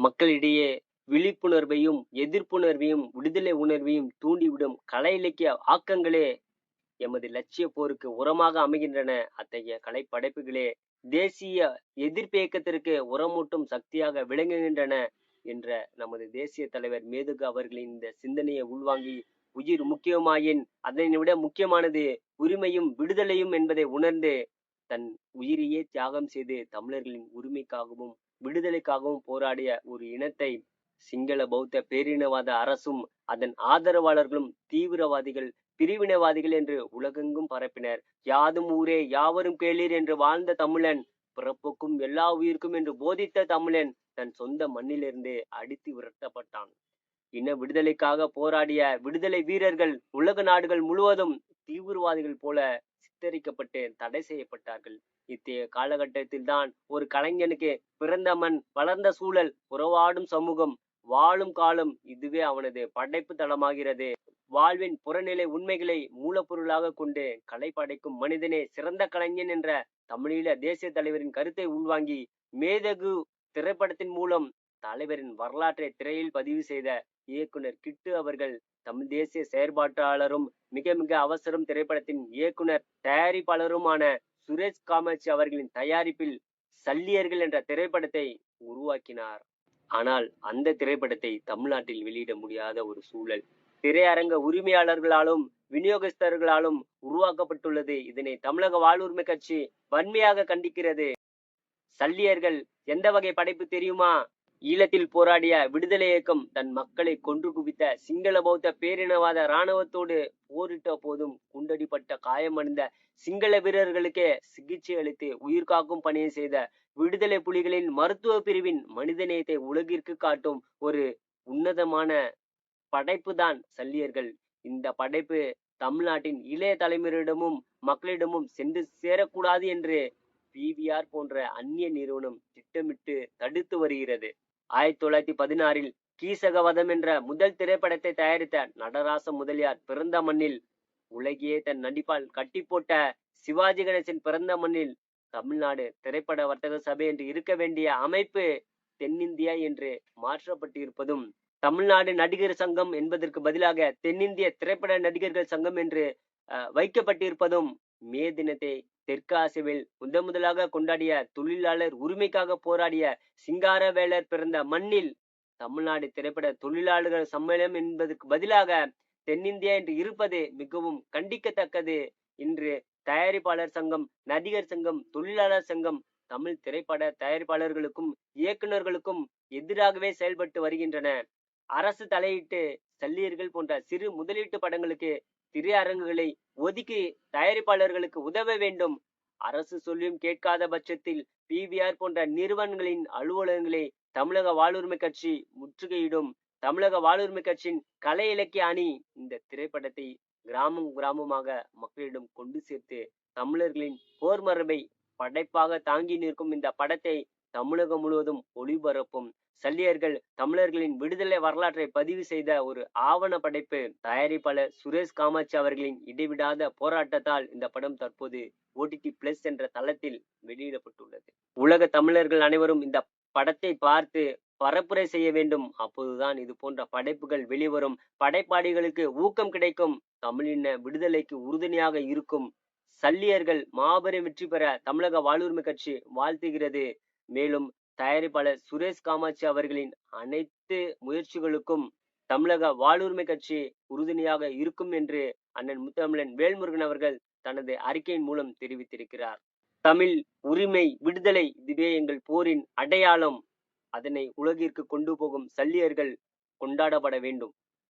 மக்களிடையே விழிப்புணர்வையும் எதிர்ப்புணர்வையும் விடுதலை உணர்வையும் தூண்டிவிடும் கலை இலக்கிய ஆக்கங்களே எமது லட்சிய போருக்கு உரமாக அமைகின்றன. அத்தகைய கலைப்படைப்புகளே தேசிய எதிர்ப்பு இயக்கத்திற்கு உரமூட்டும் சக்தியாக விளங்குகின்றன என்ற நமது தேசிய தலைவர் மேதுகு அவர்களின் இந்த சிந்தனையை உள்வாங்கி உயிர் முக்கியமாயின் அதனை விட முக்கியமானது உரிமையும் விடுதலையும் என்பதை உணர்ந்து தன் உயிரையே தியாகம் செய்து தமிழர்களின் உரிமைக்காகவும் விடுதலைக்காகவும் போராடிய ஒரு இனத்தை சிங்கள பௌத்த பேரினவாத அரசும் அதன் ஆதரவாளர்களும் தீவிரவாதிகள் பிரிவினவாதிகள் என்று உலகெங்கும் பரப்பினர். யாதும் ஊரே யாவரும் கேளீர் என்று வாழ்ந்த தமிழன் பிறப்புக்கும் எல்லா உயிருக்கும் என்று போதித்த தமிழன் தன் சொந்த மண்ணிலிருந்து அடித்து விரட்டப்பட்டான். இன விடுதலைக்காக போராடிய விடுதலை வீரர்கள் உலக நாடுகள் முழுவதும் தீவிரவாதிகள் போல சித்தரிக்கப்பட்டு தடை செய்யப்பட்டார்கள். இத்தகைய காலகட்டத்தில் தான் ஒரு கலைஞனுக்கு பிறந்த மண் வளர்ந்த சூழல் உறவாடும் சமூகம் வாழும் காலம் இதுவே அவனது படைப்பு தளமாகிறது. வாழ்வின் புறநிலை உண்மைகளை மூலப்பொருளாக கொண்டு கலை படைக்கும் மனிதனே சிறந்த கலைஞன் என்ற தமிழீழ தேசிய தலைவரின் கருத்தை உள்வாங்கி மேதகு திரைப்படத்தின் மூலம் தலைவரின் வரலாற்றை திரையில் பதிவு செய்த இயக்குனர் கிட்டு அவர்கள் தமிழ் தேசிய செயற்பாட்டாளரும் மிக மிக அவசரம் திரைப்படத்தின் இயக்குனர் தயாரிப்பாளருமான சுரேஷ் காமாட்சி அவர்களின் தயாரிப்பில் சல்லியர்கள் என்ற திரைப்படத்தை உருவாக்கினார். ஆனால் அந்த திரைப்படத்தை தமிழ்நாட்டில் வெளியிட முடியாத ஒரு சூழல். திரையரங்க உரிமையாளர்களாலும் விநியோகஸ்தர்களாலும் உருவாக்கப்பட்டுள்ளது. இதனை தமிழக வாழ்வுரிமை கட்சி வன்மையாக கண்டிக்கிறது. சல்லியர்கள் எந்த வகை படைப்பு தெரியுமா? ஈழத்தில் போராடிய விடுதலை இயக்கம் தன் மக்களை கொன்று குவித்த சிங்கள பௌத்த பேரினவாத இராணுவத்தோடு போரிட்ட போதும் குண்டடிப்பட்ட காயமடைந்த சிங்கள வீரர்களுக்கே சிகிச்சை அளித்து உயிர் காக்கும் பணியை செய்த விடுதலை புலிகளின் மருத்துவ பிரிவின் மனிதநேயத்தை உலகிற்கு காட்டும் ஒரு உன்னதமான படைப்பு தான் சல்லியர்கள். இந்த படைப்பு தமிழ்நாட்டின் இளைய தலைமுறையிடமும் மக்களிடமும் சென்று சேரக்கூடாது என்று பிவிஆர் போன்ற அந்நிய நிறுவனம் திட்டமிட்டு தடுத்து வருகிறது. ஆயிரத்தி தொள்ளாயிரத்தி பதினாறில் கீசகவதம் என்ற முதல் திரைப்படத்தை தயாரித்த நடராச முதலியார் பிறந்த மண்ணில் உலகையே தன் நடிப்பால் கட்டி போட்ட சிவாஜி கணேசன் பிறந்த மண்ணில் தமிழ்நாடு திரைப்பட வர்த்தக சபை என்று இருக்க வேண்டிய அமைப்பு தென்னிந்தியா என்று மாற்றப்பட்டிருப்பதும் தமிழ்நாடு நடிகர் சங்கம் என்பதற்கு பதிலாக தென்னிந்திய திரைப்பட நடிகர்கள் சங்கம் என்று அஹ், வைக்கப்பட்டிருப்பதும் மே தினத்தை தெற்காசியாவில் ஆசியாவில் முதலாக கொண்டாடிய தொழிலாளர் உரிமைக்காக போராடிய சிங்காரவேலர் பிறந்த மண்ணில் தமிழ்நாடு திரைப்பட தொழிலாளர்கள் சம்மேளனம் என்பதற்கு பதிலாக தென்னிந்தியா என்று இருப்பது மிகவும் கண்டிக்கத்தக்கது. இன்று தயாரிப்பாளர் சங்கம் நடிகர் சங்கம் தொழிலாளர் சங்கம் தமிழ் திரைப்பட தயாரிப்பாளர்களுக்கும் இயக்குநர்களுக்கும் எதிராகவே செயல்பட்டு வருகின்றன. அரசு தலையிட்டு சல்லியர்கள் போன்ற சிறு முதலீட்டு படங்களுக்கு திரையரங்குகளை ஒதுக்கி தயாரிப்பாளர்களுக்கு உதவ வேண்டும். அரசு சொல்லியும் கேட்காத பட்சத்தில் பிவிஆர் போன்ற நிறுவனங்களின் அலுவலகங்களை தமிழக வாழ்வுரிமை கட்சி முற்றுகையிடும். தமிழக வாழ்வுரிமை கட்சியின் கலை இலக்கிய அணி இந்த திரைப்படத்தை கிராமம் கிராமமாக மக்களிடம் கொண்டு சேர்த்து தமிழர்களின் போர் மரபை படைப்பாக தாங்கி நிற்கும் இந்த படத்தை தமிழகம் முழுவதும் ஒளிபரப்பும். சல்லியர்கள் தமிழர்களின் விடுதலை வரலாற்றை பதிவு செய்த ஒரு ஆவண படைப்பு தயாரிப்பாளர் சுரேஷ் காமாட்சி அவர்களின் இடைவிடாத போராட்டத்தால் இந்த படம் தற்போது ஓடிடி பிளஸ் என்ற தளத்தில் வெளியிடப்பட்டுள்ளது. உலக தமிழர்கள் அனைவரும் இந்த படத்தை பார்த்து பரப்புரை செய்ய வேண்டும். அப்போதுதான் இது போன்ற படைப்புகள் வெளிவரும். படைப்பாளிகளுக்கு ஊக்கம் கிடைக்கும். தமிழின விடுதலைக்கு உறுதுணையாக இருக்கும். சல்லியர்கள் மாபெரும் வெற்றி பெற தமிழக வாழ்வுரிமை கட்சி வாழ்த்துகிறது. மேலும் தயாரிப்பாளர் சுரேஷ் காமாட்சி அவர்களின் அனைத்து முயற்சிகளுக்கும் தமிழக வாழ்வுரிமை கட்சி உறுதுணையாக இருக்கும் என்று அண்ணன் முத்தமிழன் வேல்முருகன் அவர்கள் தனது அறிக்கையின் மூலம் தெரிவித்திருக்கிறார். தமிழ் உரிமை விடுதலை இதுவே எங்கள் போரின் அடையாளம் அதனை உலகிற்கு கொண்டு போகும் சல்லியர்கள் கொண்டாடப்பட வேண்டும்.